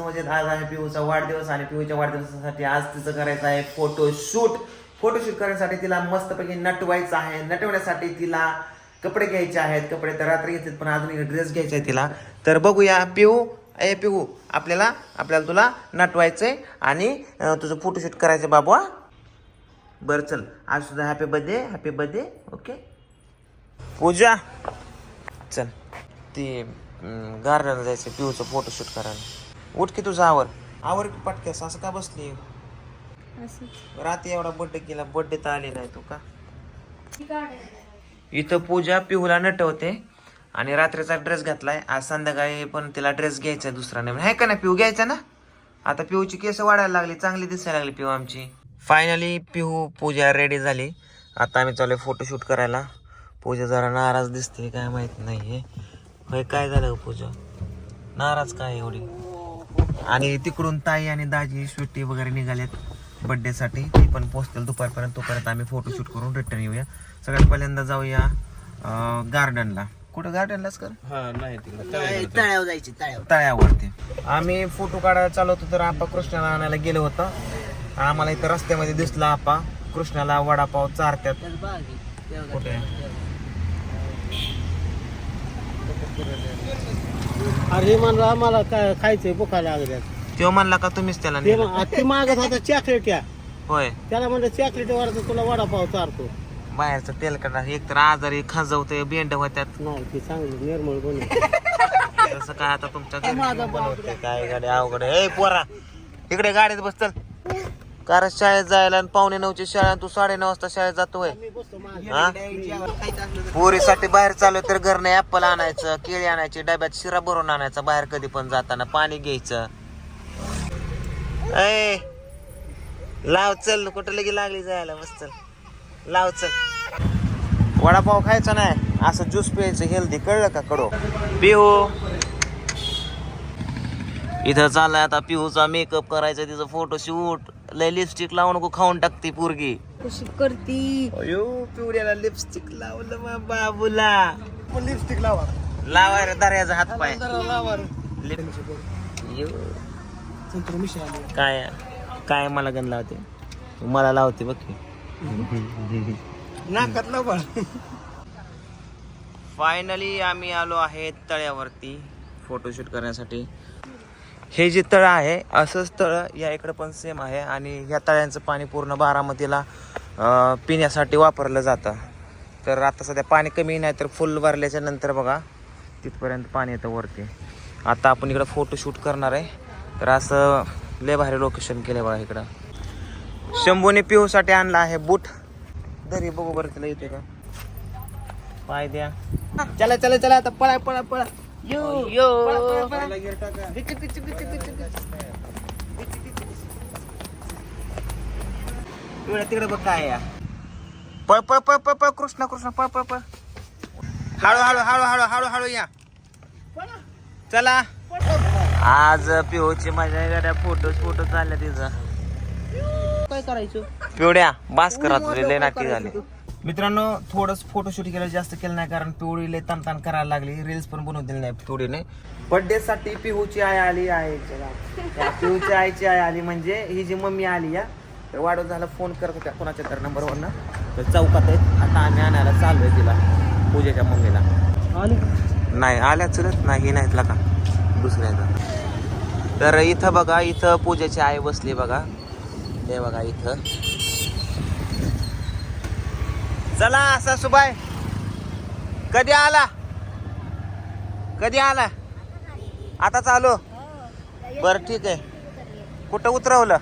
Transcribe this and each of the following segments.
म्हणजे मजेत आज आहे पिऊचा वाढदिवस आणि पिऊच्या वाढदिवसासाठी आज तिचं करायचं आहे फोटोशूट फोटोशूट करण्यासाठी तिला मस्तपैकी नटवायचं आहे. नटवण्यासाठी तिला कपडे घ्यायचे आहेत. कपडे तर रात्री घेतलेत पण अजून एक ड्रेस घ्यायचा आहे तिला. तर बघूया पिऊ. ए पिऊ आपल्याला आपल्याला तुला नटवायचंय आणि तुझं फोटोशूट करायचं बाबा बरं चल. आज सुद्धा happy birthday happy birthday okay Pooja. चल. ते गार्डनला जायचं पिऊचं फोटोशूट करायला. उठ की तुझा आवर. आवर की पटक्यास असं का बसली रात्री एवढा बर्थडे केला बर्थडे तर आली नाही तू का? इथं पूजा पिहूला नटवते आणि रात्रीचा ड्रेस घातलाय. आज संध्याकाळी पण तिला ड्रेस घ्यायचा आहे दुसरा नवीन आहे का ना पिऊ घ्यायचा ना? आता पिऊची केस वाढायला लागली चांगली दिसायला लागली पिऊ आमची. फायनली पिहू पूजा रेडी झाली. आता आम्ही चालू फोटोशूट करायला. पूजा जरा नाराज दिसते काय माहीत नाही होय काय झालं हो पूजा? नाराज काय एवढी? आणि तिकडून ताई आणि दाजी स्वीटी वगैरे निघालेत birthday साठी. ती पण पोचतील दुपारपर्यंत. तोपर्यंत आम्ही फोटोशूट करून रिटर्न येऊया. सगळ्यात पहिल्यांदा जाऊया गार्डनला कुठं गार्डनलाच कर? तळ्यावर जायची तळ्यावर. तळ्यावरती. आम्ही फोटो काढायला चालू होतो तर आपा कृष्णाला आणायला गेलो होतो. आम्हाला इथं रस्त्यामध्ये दिसला आपा कृष्णाला वडापाव चारत्यात. कुठे? अरे म्हणलं आम्हाला काय खायचंय भुका लागल्यात. तो म्हणला का तुम्हीच त्याला ते नेलं? मग- ते मागत होता चॉकलेट या. होय. त्याला म्हणलं चॉकलेट वर तुला वडापाव चारतो. बाहेरचं तेल काढा एक तर आजारी खाजवते बेंड होत्यात. नाही ते चांगलं निर्मळ बनव तसं काय आता तुमच्या घरी बनवते काय गाडी अवघड आहे. ए पोरा इकडे गाडीत बसतल कारण शाळेत जायला आणि पावणे नऊची शाळा तू साडे नऊ वाजता शाळेत जातोय. हा? पोरीसाठी बाहेर चालू तर घरने ऍपल आणायचं केळी आणायची डब्यात शिरा भरून आणायचा बाहेर कधी पण जाताना पाणी घ्यायचं. ए लाव चल कुठं लगे लागली जायला मस्त लाव चल. वडापाव खायचा नाही असं ज्यूस प्यायचं हेल्दी कळलं का कडो? पिहू. इथं चाललाय आता पिहूचा मेकअप करायचा तिचं फोटो शूट लय लिपस्टिक लावून नको खाऊन टाकते पोरगी. कशी करती? अयो पिवड्याला लिपस्टिक लावलं बाबूला. लिपस्टिक लावा. लावाय रे दर्याचा हात पाय. लावा यो. काय काय मला गण लावते? मला लावते बघ की. नाकात लावा. फायनली आम्ही आलो आहे तळ्यावरती. फोटोशूट करण्यासाठी. हे जे तळं आहे असंच तळं या इकडं पण सेम आहे आणि ह्या तळ्यांचं पाणी पूर्ण बारामतीला पिण्यासाठी वापरलं जातं. तर आता सध्या पाणी कमी नाही तर फुल भरल्याच्या नंतर बघा तिथपर्यंत पाणी येतं वरती. आता आपण इकडं फोटोशूट करणार आहे. तर असं लय भारी लोकेशन केलं बघा इकडं. शंभूने पिहूसाठी आणला आहे बूट. दरी बघू बरं तिला येते का? पाय द्या. चला चला चला आता पळा पळा पळा. यो यो. पळा, पळा, पळा. गिच, गिच, गिच, गिच, गिच. तिकडे तिकडे बघ काय या पळ पळ पळ पळ पळ कृष्ण कृष्ण पळ पळ पळ हळू हळू हळू हळू हळू हळू या चला आज पिओची माझ्या गाड्या. फोटो फोटो चालल्या तिचा काय करायचं पिवड्या बास करा तुझे लय नाटकी झाले. मित्रांनो थोडंच फोटोशूट केलं जास्त केलं नाही कारण पिवळी लय ताण ताण करायला लागली. रील्स पण बनवून दिली नाही पिवडीने बर्थडे साठी पिहूची आई आली आहे पिहूची आईची आई आली म्हणजे ही जी मम्मी आली या. तर वाढत झाला फोन करत होत्या कोणाच्या तर नंबरवरनं तर चौकात आहेत. आता आम्ही आणायला चालू आहे तिला पूजेच्या मम्मीला. नाही आल्या चलत. नाही नाहीत का दुसऱ्याचा तर इथं बघा इथं पूजेची आई बसली बघा. हे बघा इथं. चला सासूबाई. कधी आला? कधी आला? आता चालू? बर ठीक आहे. कुठं उतरवलं?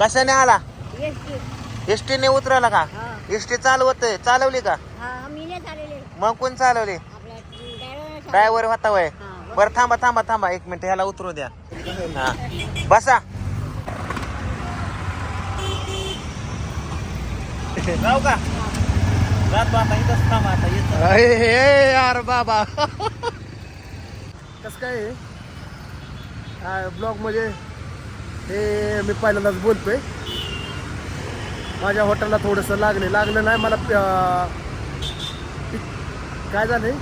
कशाने आला? एस टीने उतरवला का? एस टी चालवत चालवली का? मग कोण चालवली? ड्रायव्हर होता वय. बरं थांबा थांबा थांबा. एक मिनिट ह्याला उतरू द्या. हा. बसा. जाऊ का? आता येतो यार बाबा. कस काय ब्लॉगमध्ये हे मी पहिल्यांदाच बोलतोय. माझ्या हॉटेलला थोडंसं लागले. लागलं नाही मला काय झालंय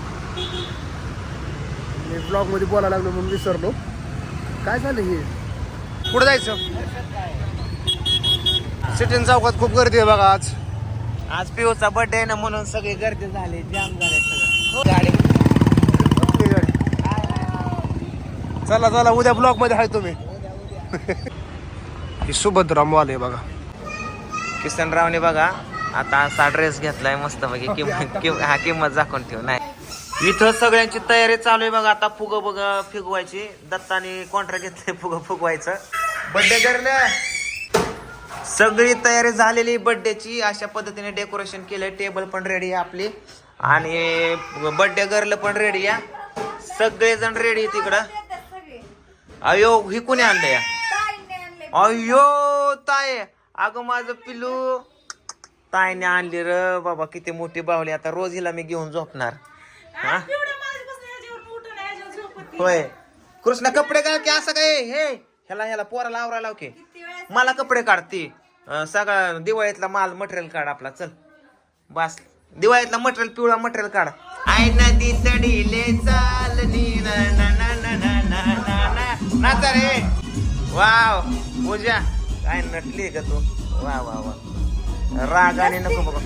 मी ब्लॉगमध्ये बोलायला लागलो म्हणून विसरलो. काय झालं हे? पुढे जायचं? सिटीन चौकात खूप गर्दी आहे बघा आज. आज पिऊचा बर्थडे आहे ना म्हणून सगळे गर्दी झाले जाम झाले सगळं. गाडी. चला चला उद्या ब्लॉकमध्ये आहे तुम्ही. ही सुभद्रा मॉल आहे बघा. किसनरावने बघा आता असा ड्रेस घेतलाय मस्त पैकी किंमत किंम- हा किंमत दाखवून ठेव नाही. इथं सगळ्यांची तयारी चालू आहे बघा आता फुग बघ फिगवायची. दत्ताने कॉन्ट्रॅक्ट घेतले फुग फुगवायचं बर्थडे करलं सगळी तयारी झालेली बर्थडेची अशा पद्धतीने डेकोरेशन केलंय. टेबल पण रेडी आहे आपली. आणि बर्थडे गर्ल पण रेडी आहे. सगळेजण रेडी तिकडं अयो ही कोणी आणलं या अयो ताय अगं माझं पिलू ताईने आणली र. बाबा किती मोठी बावली आता रोज हिला मी घेऊन झोपणार. हा? होय कृष्ण कपडे काय की असं काय? हे ह्याला ह्याला पोराला आवरायला लाव की. मला कपडे काढते सगळा दिवाळीतला माल मटेरियल काढ आपला. चल. बस. दिवाळीतला मटेरियल पिवळा मटेरियल काढ. आय नदी चढिले चालली. रे. वाव. पूजा. काय नटली का तू. वा वा वा. रागाने नको बघ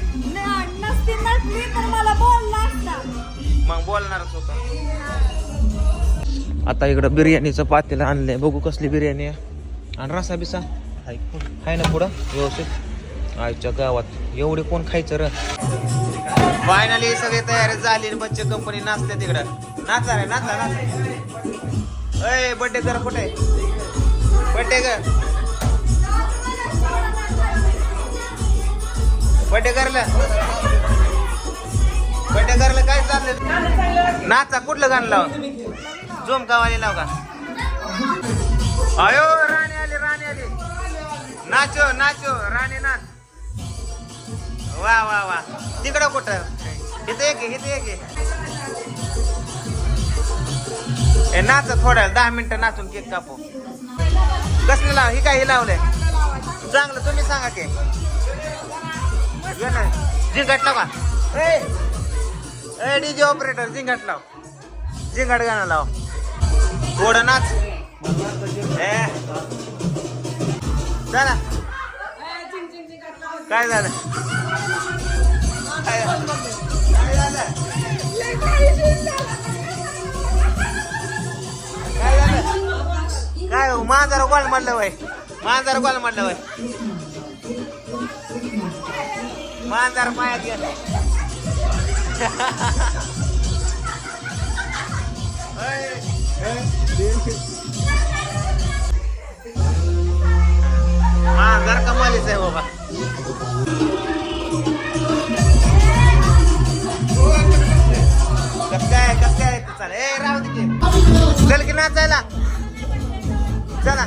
मग बोलणारच आता इकडं बिर्याणीचं पातेला आणलंय. बघू कसली बिर्याणी आहे. आणि रसा बिसा आहे ना पुढं? व्यवस्थित. आईच्या गावात. एवढे कोण खायचं र? फायनली सगळी तयारी झाली बच्चे कंपनी नाचते तिकडं. नाचा रे नाचा नाचा अय बड्डे कर कुठे? बड्डे कर. बड्डे करलं. बड्डे करलं काय चाललं नाचा कुठलं गाणं लाव? झोम कावाली लाव का? अयो राणी नाचो नाचो राणी नाच वा वा वा. तिकडं कुठं? इथे एक इथे एक ए नाच थोड्या दहा मिनिटं नाचून केक कापू. कसलं लाव ही काय हे लावलंय? चांगलं तुम्ही सांगा की. जिंगाट लावा. ए ए डीजे ऑपरेटर झिंगाट लाव. झिंगाट गाणं लाव. थोडं नाच. ए. चला. काय झालं? काय काय झालं? काय झालं? काय हो माझा गोल म्हणलं वय. माझा गोल म्हणलं वय. मांजर पायात hey. हा मांजर कमालीच आहे बाबा. कस काय कस काय? चल ए राहू दे की. चल की नाचायला. चला.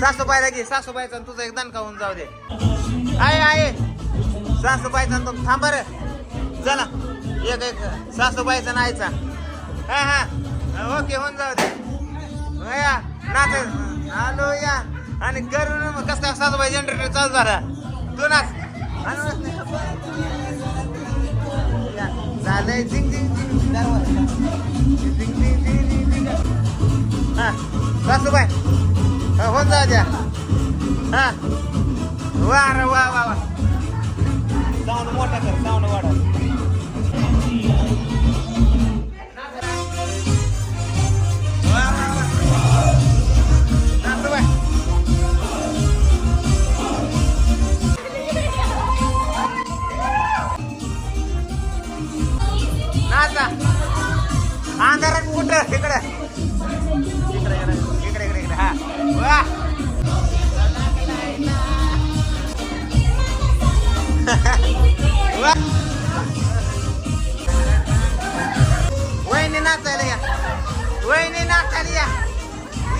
सासूबाईला घे सासूबाईचा आणि तुझं एक दणका होऊन जाऊ दे. आहे आहे. सासूबाईचा आणि तो थांबा रे चला. एक एक. सासूबाईचा नाहीचा हा हा. ओके होऊन जाऊ दे. हो या नाच आलो या. आणि करून कसं काय सासूबाई जनरेटर चालू झाला तू नाच झालंय झिंग झिंग झिंग दरवाजा. झिंग झिंग झिंग झिंग झिंग. हा सासूबाई हा, हो, होऊन जा द्या. हा. वा रे वा वा वा. साऊंड मोठा कर साऊंड वाढव अंधारात कुठं? इकडे. इकडे इकडे इकडे इकडे इकडे. हा. वा. वा. वहिनी नाचायला या. वहिनी नाचायला या.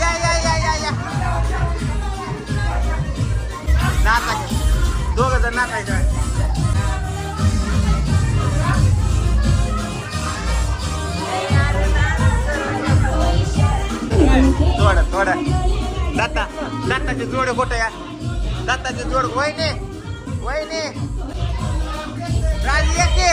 या या या या या. नाचा दोघ जण नाचायचं थोडं थोडं दत्ता दत्ताचे जोड कुठं या दत्ताचे जोड वहिने वहिने. राजी येते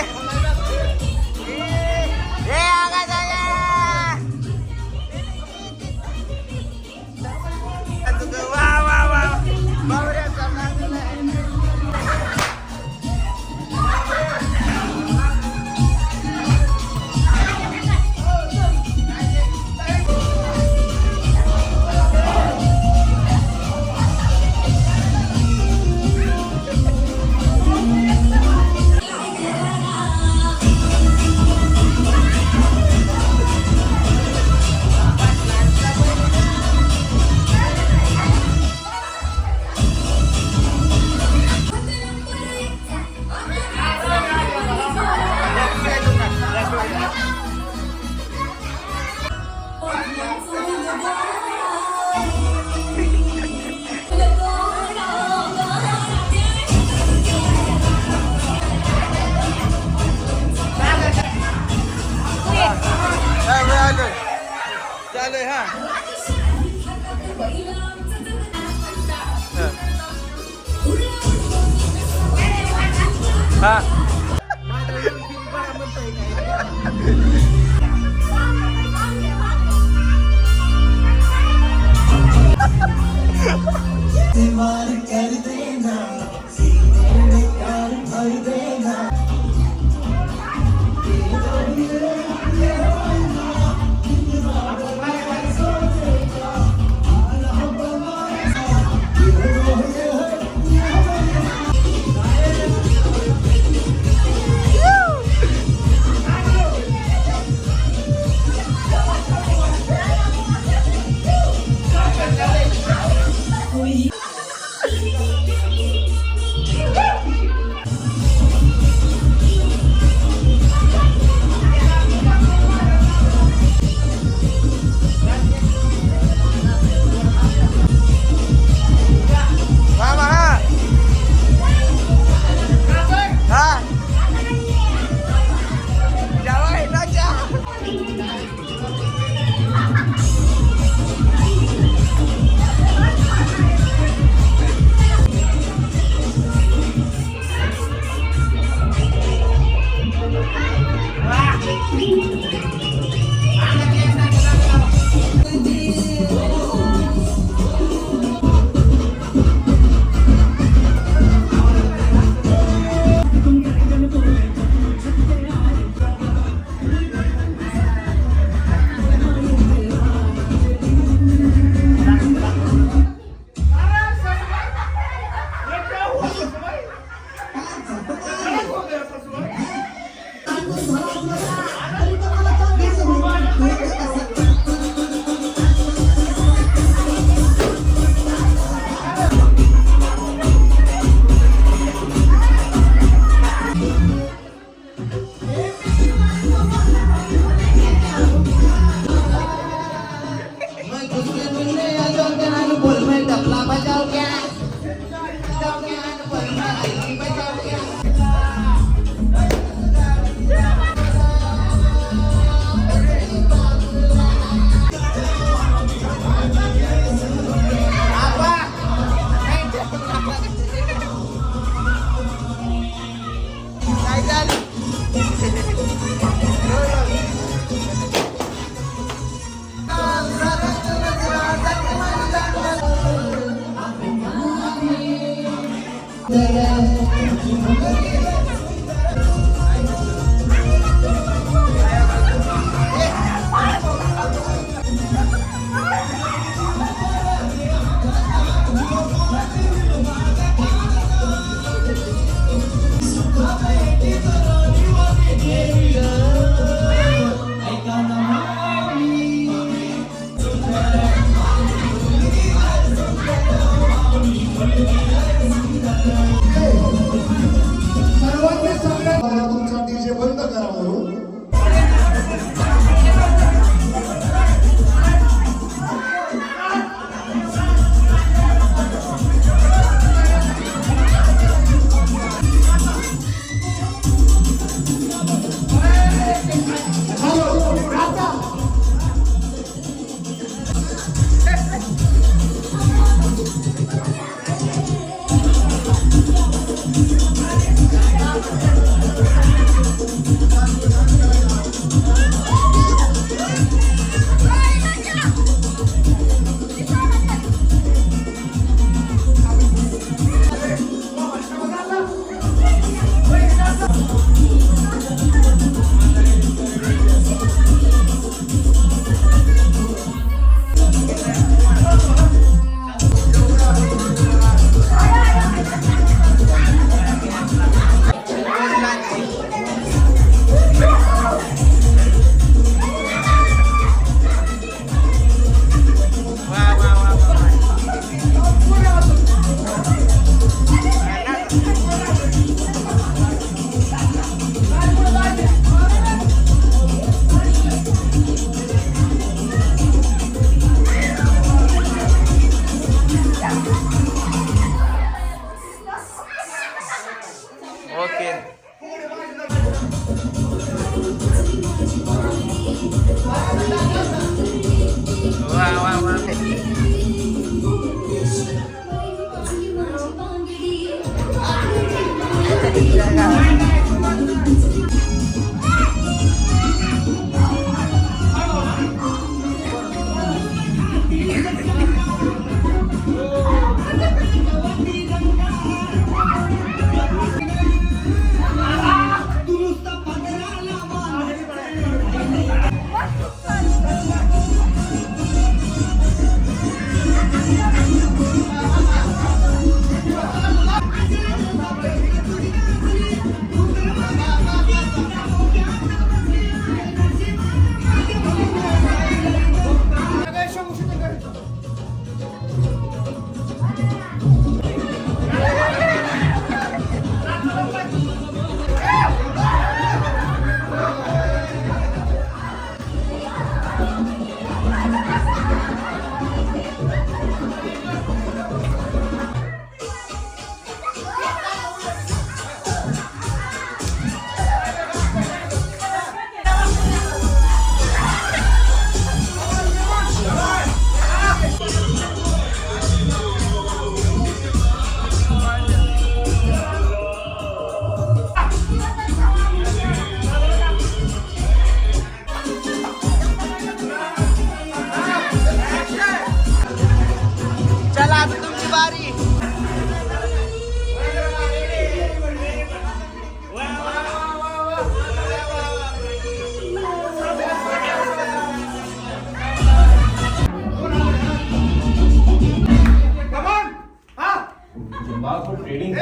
ट्रेडिंग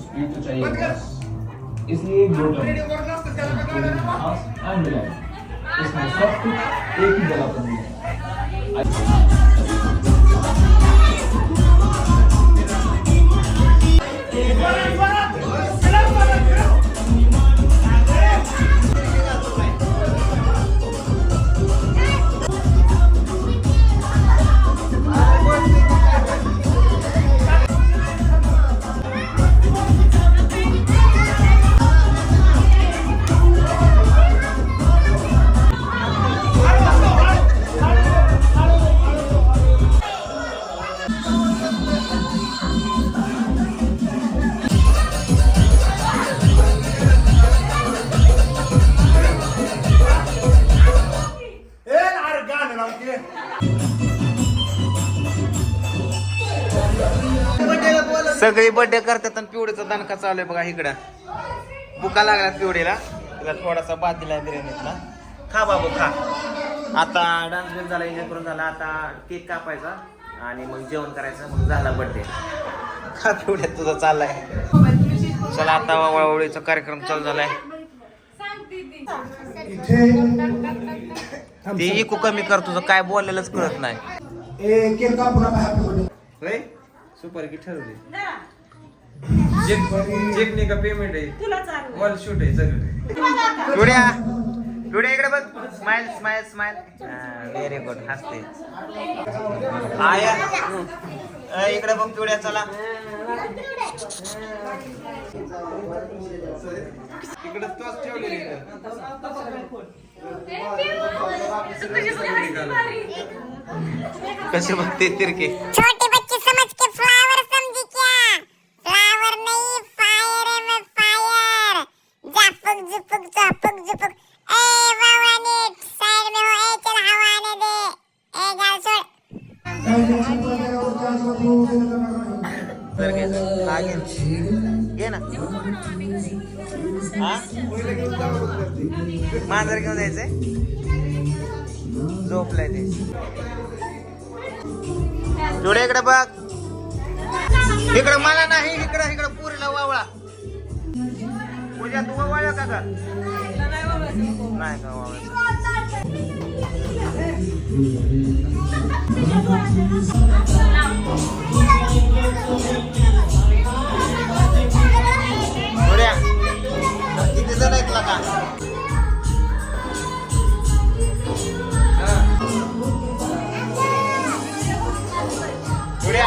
स्पीड तो चाहिए बस। इसलिए एंड रिलैक्स इसमें सब कुछ एक ही जगह पर मिलेगा सगळी बर्थडे करतात आणि पिवडीचा दणका चालू आहे बघा इकडं. बुका लागल्यात पिवडीला तिला थोडासा भात दिला बिर्याणीतला खा बाबू खा. आता डान्स बिन झाला एन्जॉय करून झाला. आता केक कापायचा आणि मग जेवण करायचं मग झाला बर्थडे खा पिवड्यात तुझा चाललाय. चला आता वळवळीचा कार्यक्रम चालू झालाय. ते इकू कमी कर तुझं काय बोललेलंच कळत नाही. सुपर की ठरवली? चेक का पेमेंट आहे? वॉल शूट आहे. सगळं पिवड्या पिवड्या इकडे बघ. Smile smile smile very good हसते. आया. अ, इकडे बघ पिवड्या चला. इकडे तोच ठेवलेली कसे बघते तिरके? छोटे बच्चे समझ के फ्लावर नाही फायर है फायर जापुक जुपुक जापुक जुपुक. ए बाबा बावळाने साइड में हो ए चल हवा आने दे. ए गाल सोड. तर घे हा घे. घे ना. हा? मांजर घेऊन जायचंय? झोपलाय ते. जोडे इकडे बघ. इकडं मला नाही इकडं इकडं पुरीला वावळा. पूजा तू वावळा का का नाही का वावळा. जोड्या किती जण ऐकला का जोड्या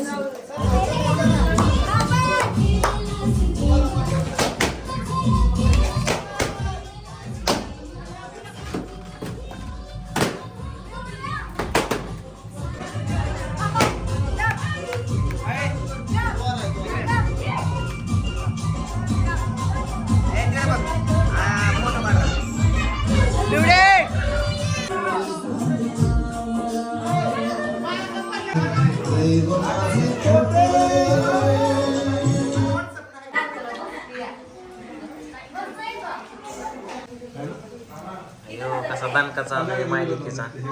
exactly who